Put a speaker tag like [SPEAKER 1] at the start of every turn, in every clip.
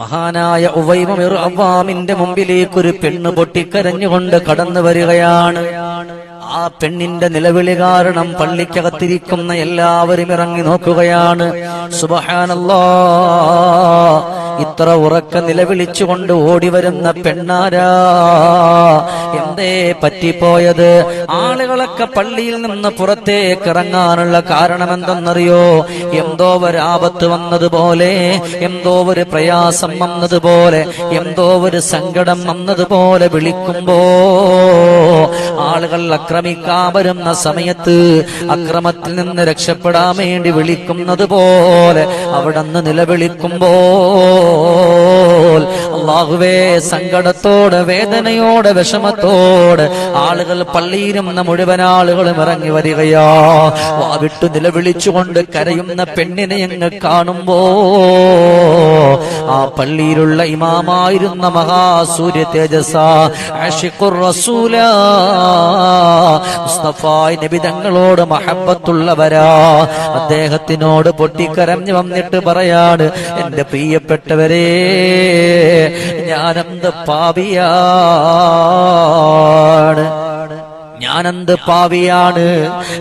[SPEAKER 1] മഹാനായ ഉവൈമിർ അവാമിന്റെ മുമ്പിലേക്ക് ഒരു പെണ്ണ് പൊട്ടിക്കരഞ്ഞുകൊണ്ട് കടന്നു വരികയാണ്. ആ പെണ്ണിന്റെ നിലവിളി കാരണം പള്ളിക്കകത്തിരിക്കുന്ന എല്ലാവരും ഇറങ്ങി നോക്കുകയാണ്. സുബഹാനല്ലാ. ഇത്ര ഉറക്ക നിലവിളിച്ചുകൊണ്ട് ഓടിവരുന്ന പെണ്ണാരാ? എന്തേ പറ്റിപ്പോയത്? ആളുകളൊക്കെ പള്ളിയിൽ നിന്ന് പുറത്തേക്ക് ഇറങ്ങാനുള്ള കാരണം എന്തെന്നറിയോ എന്തോ ഒരു ആപത്ത് വന്നതുപോലെ എന്തോ ഒരു പ്രയാസം വന്നതുപോലെ എന്തോ ഒരു സങ്കടം വന്നതുപോലെ വിളിക്കുമ്പോ ആളുകൾ അക്രമിക്കാൻ വരുന്ന സമയത്ത് അക്രമത്തിൽ നിന്ന് രക്ഷപ്പെടാൻ വേണ്ടി വിളിക്കുന്നത് പോലെ അവിടെ നിന്ന് നിലവിളിക്കുമ്പോൾ അള്ളാഹുവേ സങ്കടത്തോട് വേദനയോട് വിഷമത്തോട് ആളുകൾ പള്ളിയിരുന്ന മുഴുവൻ ആളുകളും ഇറങ്ങി വരികയാ. വാവിട്ടു നിലവിളിച്ചുകൊണ്ട് കരയുന്ന പെണ്ണിനെ അങ്ങ് കാണുമ്പോ ആ പള്ളിയിലുള്ള ഇമാമായിരുന്ന മഹാസൂര്യ തേജസ മഹബത്തുള്ളവരാ. അദ്ദേഹത്തിനോട് പൊട്ടിക്കരഞ്ഞു വന്നിട്ട് പറയാണ് എന്റെ പ്രിയപ്പെട്ടവരെ ഞാനെന്ത് പാപിയാണ്? ഞാനെന്ത് പാവിയാണ്?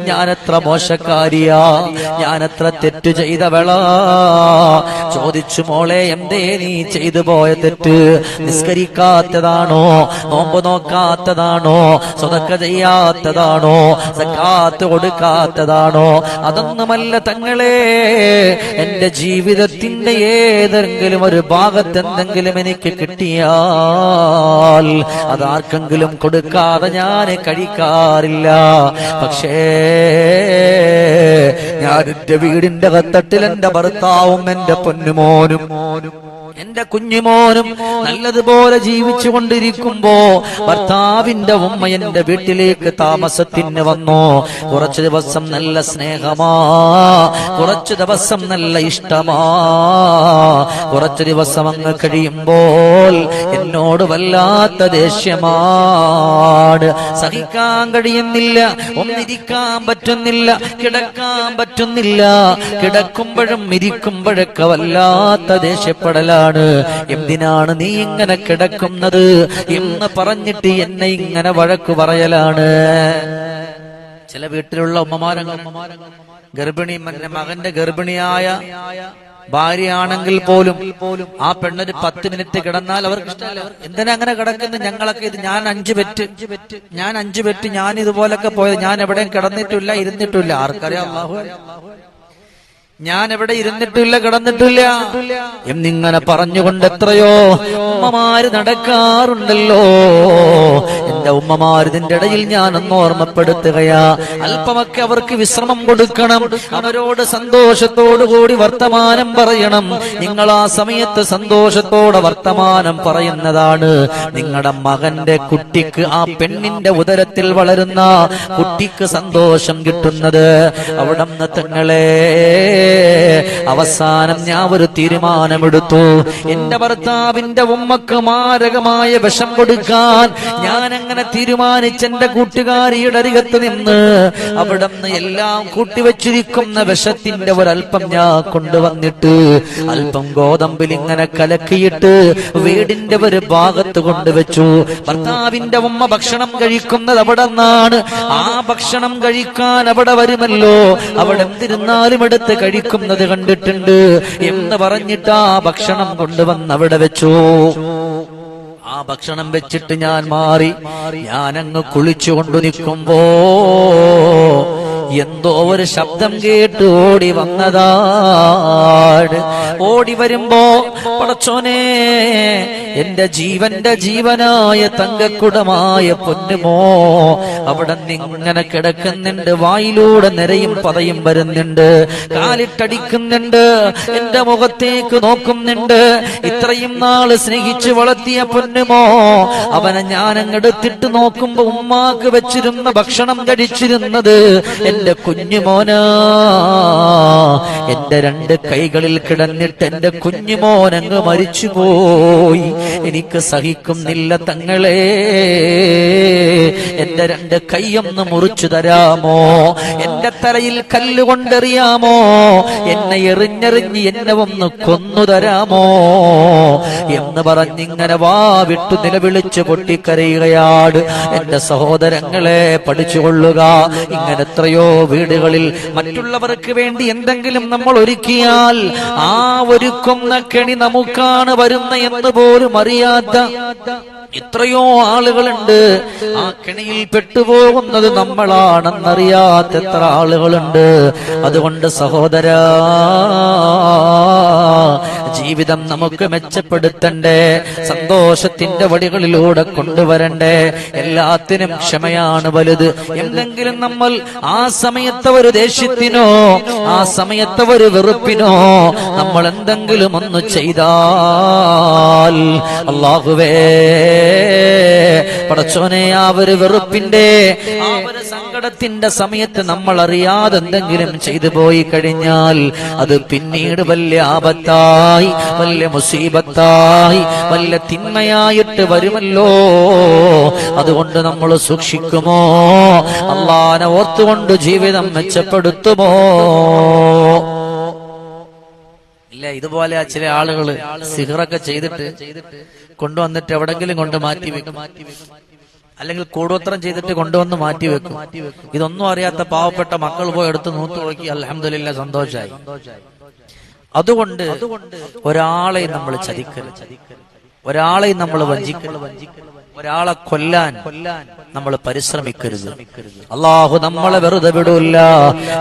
[SPEAKER 1] ഞാനെത്ര മോശക്കാരിയാ? ഞാനെത്ര തെറ്റ് ചെയ്തവളാ? ചോദിച്ചു മോളെ എന്തേ നീ ചെയ്തു പോയ തെറ്റ്? നിസ്കരിക്കാത്തതാണോ? നോമ്പ് നോക്കാത്തതാണോ? സ്വതക്ക ചെയ്യാത്തതാണോ? സക്കാത്ത് കൊടുക്കാത്തതാണോ? അതൊന്നുമല്ല തങ്ങളെ എന്റെ ജീവിതത്തിന്റെ ഏതെങ്കിലും ഒരു ഭാഗത്ത് എന്തെങ്കിലും എനിക്ക് കിട്ടിയാൽ അതാർക്കെങ്കിലും കൊടുക്കാതെ ഞാൻ കഴിക്കാറില്ല പക്ഷേ ഞാൻ എന്റെ വീടിന്റെ കത്തട്ടിൽ എന്റെ ഭർത്താവും എന്റെ പൊന്നുമോനും എന്റെ കുഞ്ഞുമോനും നല്ലതുപോലെ ജീവിച്ചു കൊണ്ടിരിക്കുമ്പോ ഭർത്താവിന്റെ ഉമ്മ എന്റെ വീട്ടിലേക്ക് താമസത്തിന് വന്നു. കുറച്ചു ദിവസം നല്ല സ്നേഹമാ. കുറച്ചു ദിവസം നല്ല ഇഷ്ടമാ. കുറച്ചു ദിവസം അങ്ങ് കഴിയുമ്പോൾ എന്നോട് വല്ലാത്ത ദേഷ്യമാണ് സഹിക്കാൻ കഴിയുന്നില്ല ഒന്നിരിക്കാൻ പറ്റുന്നില്ല കിടക്കാൻ പറ്റുന്നില്ല. കിടക്കുമ്പോഴും ഇരിക്കുമ്പോഴൊക്കെ വല്ലാത്ത ദേഷ്യപ്പെടലാണ് എന്തിനാണ് നീ ഇങ്ങനെ കിടക്കുന്നത്? എന്ന് പറഞ്ഞിട്ട് എന്നെ ഇങ്ങനെ വഴക്കു പറയലാണ്. ചില വീട്ടിലുള്ള ഉമ്മമാരങ്ങൾ ഗർഭിണി മകന്റെ ഗർഭിണിയായ ഭാര്യയാണെങ്കിൽ പോലും ആ പെണ്ണൊരു പത്ത് മിനിറ്റ് കിടന്നാൽ അവർക്ക് ഇഷ്ടമല്ല. എന്തിനാ അങ്ങനെ കിടക്കുന്നത്? ഞങ്ങളൊക്കെ ഇത് ഞാൻ അഞ്ചു പെറ്റ്. ഞാൻ അഞ്ചു പെറ്റ്. ഞാൻ ഇതുപോലൊക്കെ പോയത്. ഞാൻ എവിടെയും കിടന്നിട്ടില്ല ഇരുന്നിട്ടില്ല. ആർക്കറിയാം. ഞാൻ എവിടെ ഇരുന്നിട്ടില്ല കിടന്നിട്ടില്ല. എന്നിങ്ങനെ പറഞ്ഞുകൊണ്ട് എത്രയോ ഉമ്മമാര് നടക്കാറുണ്ടല്ലോ. എന്റെ ഉമ്മമാര് ഇതിന്റെ ഇടയിൽ ഞാൻ ഒന്ന് ഓർമ്മപ്പെടുത്തുകയാ. അല്പമൊക്കെ അവർക്ക് വിശ്രമം കൊടുക്കണം. അവരോട് സന്തോഷത്തോടു കൂടി വർത്തമാനം പറയണം. നിങ്ങൾ ആ സമയത്ത് സന്തോഷത്തോടെ വർത്തമാനം പറയുന്നതാണ്. നിങ്ങളുടെ മകന്റെ കുട്ടിക്ക് ആ പെണ്ണിന്റെ ഉദരത്തിൽ വളരുന്ന കുട്ടിക്ക് സന്തോഷം കിട്ടുന്നത്. അവിടെ തങ്ങളെ അവസാനം ഞാൻ ഒരു തീരുമാനമെടുത്തു. എന്റെ ഭർത്താവിന്റെ ഉമ്മക്ക് മാരകമായ വിഷം കൊടുക്കാൻ ഞാൻ അങ്ങനെ തീരുമാനിച്ച എന്റെ കൂട്ടുകാരിയുടെ അരികത്ത് നിന്ന് അവിടെ നിന്ന് എല്ലാം കൂട്ടിവെച്ചിരിക്കുന്ന വിഷത്തിന്റെ ഒരല്പം ഞാൻ കൊണ്ടുവന്നിട്ട് അല്പം ഗോതമ്പിൽ ഇങ്ങനെ കലക്കിയിട്ട് വീടിന്റെ ഒരു ഭാഗത്ത് കൊണ്ടുവച്ചു. ഭർത്താവിന്റെ ഉമ്മ ഭക്ഷണം കഴിക്കുന്നത് അവിടെ നിന്നാണ്. ആ ഭക്ഷണം കഴിക്കാൻ അവിടെ വരുമല്ലോ. അവിടെ എന്തിരുന്നാലും എടുത്ത് കഴിക്കുന്നത് കണ്ടിട്ടുണ്ട് എന്ന് പറഞ്ഞിട്ട് ആ ഭക്ഷണം കൊണ്ടുവന്ന് അവിടെ വെച്ചു. ആ ഭക്ഷണം വെച്ചിട്ട് ഞാൻ മാറി. ഞാൻ അങ്ങ് കുളിച്ചുകൊണ്ടു നിൽക്കുമ്പോ എന്തോ ഒരു ശബ്ദം കേട്ട് ഓടി വന്നതാണ് ഓടി വരുമ്പോ പടച്ചോനെ എന്റെ ജീവന്റെ ജീവനായ തങ്കക്കുടമായ പൊന്നുമോ അവിടെ നിങ്ങനെ കിടക്കുന്നുണ്ട് വായിലൂടെ നിരയും പതയും വരുന്നുണ്ട് കാലിട്ടടിക്കുന്നുണ്ട് എന്റെ മുഖത്തേക്ക് നോക്കുന്നുണ്ട് ഇത്രയും നാൾ സ്നേഹിച്ചു വളർത്തിയ പൊന്നുമോ അവനെ ഞാൻ അങ്ങെടുത്തിട്ട് നോക്കുമ്പോ ഉമ്മാക്ക് വെച്ചിരുന്ന ഭക്ഷണം കഴിച്ചിരുന്നത് എന്റെ കുഞ്ഞുമോന എന്റെ രണ്ട് കൈകളിൽ കിടന്നിട്ട് എന്റെ കുഞ്ഞുമോൻ അങ്ങ് മരിച്ചുപോയി. എനിക്ക് സഹിക്കുന്നില്ല തങ്ങളെ. എന്റെ രണ്ട് കൈയൊന്ന് മുറിച്ചു തരാമോ? എന്റെ തലയിൽ കല്ലുകൊണ്ടെറിയാമോ എന്നെ എറിഞ്ഞെറിഞ്ഞ് എന്നെ ഒന്ന് കൊന്നു തരാമോ? എന്ന് പറഞ്ഞിങ്ങനെ വാ വിട്ടു നിലവിളിച്ച് പൊട്ടിക്കരയുകയാണ് എന്റെ സഹോദരങ്ങളെ പഠിച്ചുകൊള്ളുക. ഇങ്ങനെ വീടുകളിൽ മറ്റുള്ളവർക്ക് വേണ്ടി എന്തെങ്കിലും നമ്മൾ ഒരുക്കിയാൽ ആ ഒരുക്കുന്ന കെണി നമുക്കാണ് വരുന്ന എന്ന് പോലും അറിയാത്ത എത്രയോ ആളുകളുണ്ട്. ആ കെണിയിൽ പെട്ടുപോകുന്നത് നമ്മളാണെന്നറിയാത്ത എത്ര ആളുകളുണ്ട്. അതുകൊണ്ട് സഹോദര ജീവിതം നമുക്ക് മെച്ചപ്പെടുത്തണ്ടേ. സന്തോഷത്തിന്റെ വടികളിലൂടെ കൊണ്ടുവരണ്ടേ. എല്ലാത്തിനും ക്ഷമയാണ് വലുത്. എന്തെങ്കിലും നമ്മൾ ആ സമയത്തെ ഒരു ദേഷ്യത്തിനോ ആ സമയത്തെ ഒരു വെറുപ്പിനോ നമ്മൾ എന്തെങ്കിലും ഒന്ന് ചെയ്താൽ അള്ളാഹുവേ പടച്ചോനെ ആ ഒരു വെറുപ്പിന്റെ സങ്കടത്തിന്റെ സമയത്ത് നമ്മൾ അറിയാതെ എന്തെങ്കിലും ചെയ്തു പോയി കഴിഞ്ഞാൽ അത് പിന്നീട് വലിയ ആപത്തായി വലിയ മുസീബത്തായി വലിയ തിന്മയായിട്ട് വരുമല്ലോ. അതുകൊണ്ട് നമ്മൾ സൂക്ഷിക്കുമോ? അള്ളാനെ ഓർത്തുകൊണ്ട് ജീവിതം മെച്ചപ്പെടുത്തുമോ? ഇല്ല ഇതുപോലെ ചില ആളുകൾ സിഹറൊക്കെ ചെയ്തിട്ട് കൊണ്ടുവന്നിട്ട് എവിടെങ്കിലും കൊണ്ട് മാറ്റി വെക്കും. അല്ലെങ്കിൽ കൂടോത്രം ചെയ്തിട്ട് കൊണ്ടുവന്ന് മാറ്റി വെക്കും. ഇതൊന്നും അറിയാത്ത പാവപ്പെട്ട മക്കൾ പോയി എടുത്ത് നൂത്ത് നോക്കി അലഹമില്ല സന്തോഷമായി അതുകൊണ്ട് ഒരാളെയും നമ്മൾ ചതിക്കരുത്. ഒരാളെയും നമ്മൾ വഞ്ചിക്കരുത്. ഒരാളെ കൊല്ലാൻ നമ്മൾ പരിശ്രമിക്കരുത്. അള്ളാഹു നമ്മളെ വെറുതെ വിടൂല്ല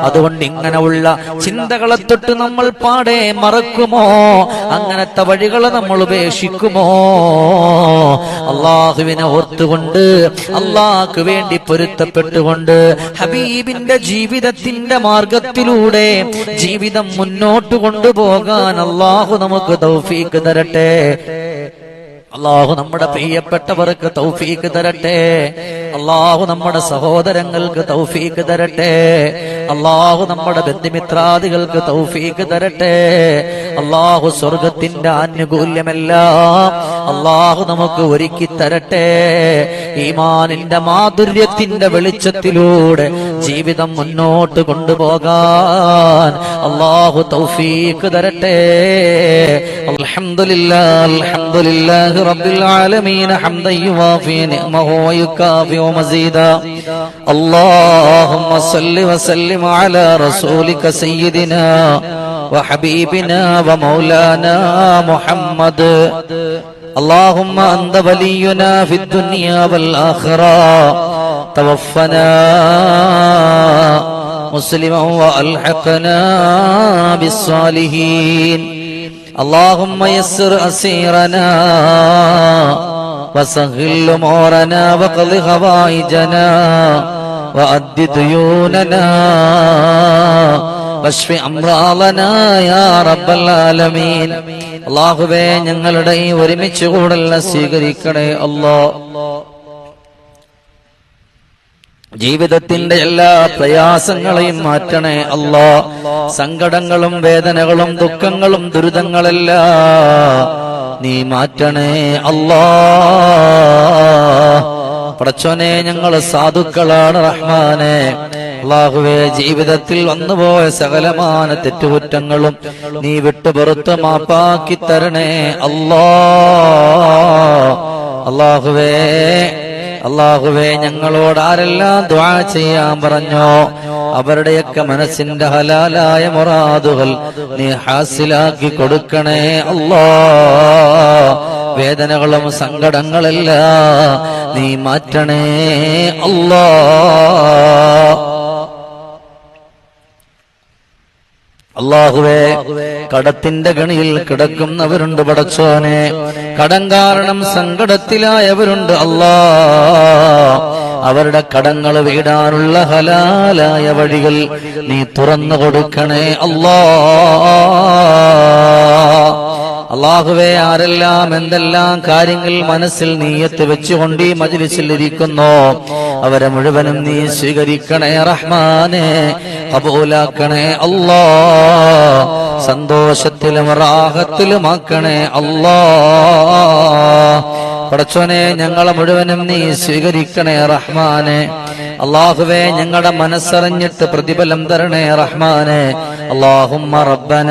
[SPEAKER 1] അതുകൊണ്ട് ഇങ്ങനെയുള്ള ചിന്തകളെ തൊട്ട് നമ്മൾ പാടെ മറക്കുമോ? അങ്ങനത്തെ വഴികളെ നമ്മൾ ഉപേക്ഷിക്കുമോ? അള്ളാഹുവിനെ ഓർത്തുകൊണ്ട് അള്ളാഹ്ക്ക് വേണ്ടി പൊരുത്തപ്പെട്ടുകൊണ്ട് ഹബീബിന്റെ ജീവിതത്തിന്റെ മാർഗത്തിലൂടെ ജീവിതം മുന്നോട്ട് കൊണ്ടുപോകാൻ അള്ളാഹു നമുക്ക് തൗഫീക്ക് തരട്ടെ. അള്ളാഹു നമ്മുടെ പ്രിയപ്പെട്ടവർക്ക് തൗഫീക്ക് തരട്ടെ. അള്ളാഹു നമ്മുടെ സഹോദരങ്ങൾക്ക് തൗഫീക്ക് തരട്ടെ. അള്ളാഹു നമ്മുടെ ബന്ധുമിത്രാദികൾക്ക് തൗഫീക്ക് തരട്ടെ. അള്ളാഹു സ്വർഗത്തിന്റെ ആനുകൂല്യമെല്ലാം അള്ളാഹു നമുക്ക് ഒരുക്കി തരട്ടെ ഈമാനിന്റെ മാധുര്യത്തിന്റെ വെളിച്ചത്തിലൂടെ ജീവിതം മുന്നോട്ട് കൊണ്ടുപോകാൻ അള്ളാഹു തൗഫീക്ക് തരട്ടെ അൽഹംദുലില്ലാ അൽഹംദുലില്ലാഹി റബ്ബിൽ ആലമീൻ ഹംദൻ യുവാഫി നിഅമഹു വയുകാഫി മസീദാ اللهم صل وسلم على رسولك سيدنا وحبيبنا ومولانا محمد. اللهم أنت ولينا في الدنيا والآخرة. توفنا مسلما وألحقنا بالصالحين. اللهم يسر أسيرنا وسهل أمورنا وقض هوائجنا وأد ديوننا. അള്ളാഹുവേ ഞങ്ങളുടെ ഈ ഒരുമിച്ച് കൂടല്ല സ്വീകരിക്കണേ അല്ലോ ജീവിതത്തിന്റെ എല്ലാ പ്രയാസങ്ങളെയും മാറ്റണേ അല്ലോ സങ്കടങ്ങളും വേദനകളും ദുഃഖങ്ങളും ദുരിതങ്ങളെല്ലാം നീ മാറ്റണേ അല്ലോ പടച്ചോനെ ഞങ്ങൾ സാധുക്കളാണ് റഹ്മാനെ. അള്ളാഹുവേ ജീവിതത്തിൽ വന്നുപോയ സകലമാന തെറ്റുകുറ്റങ്ങളും നീ വിട്ടുപുറത്ത് മാപ്പാക്കി തരണേ. അല്ലാ. അള്ളാഹുവേ അള്ളാഹുവേ ഞങ്ങളോട് ആരെല്ലാം ദ്വാ ചെയ്യാൻ പറഞ്ഞോ? അവരുടെയൊക്കെ മനസ്സിന്റെ ഹലാലായ മൊറാദുകൾ നീ ഹാസിലാക്കി കൊടുക്കണേ. അല്ലാ. വേദനകളും സങ്കടങ്ങളല്ല നീ മാറ്റണേ അല്ലാ. അള്ളാഹുവേ കടത്തിന്റെ ഗണിയിൽ കിടക്കുന്നവരുണ്ട് പടച്ചോനെ. കടം കാരണം സങ്കടത്തിലായവരുണ്ട് അല്ലാ. അവരുടെ കടങ്ങൾ വീടാനുള്ള ഹലാലായ വഴികൾ നീ തുറന്നു കൊടുക്കണേ അല്ലാ. അള്ളാഹുവെ ആരെല്ലാം എന്തെല്ലാം കാര്യങ്ങൾ മനസ്സിൽ നീയത്ത് വെച്ചുകൊണ്ട് ഈ മജിലിസിൽ ഇരിക്കുന്നു അവരെ മുഴുവനും നീ സ്വീകരിക്കണേ റഹ്മാനെ കബൂലാക്കണേ അല്ലാ സന്തോഷത്തിലും റാഹത്തിലുമാക്കണേ അല്ലാ. പടച്ചോനെ ഞങ്ങളെ മുഴുവനും നീ സ്വീകരിക്കണേ റഹ്മാനെ. അള്ളാഹുവേ ഞങ്ങളുടെ മനസ്സറിഞ്ഞിട്ട് പ്രതിഫലം തരണേ റഹ്മാനെ. അള്ളാഹുമ്മ റബ്ബന.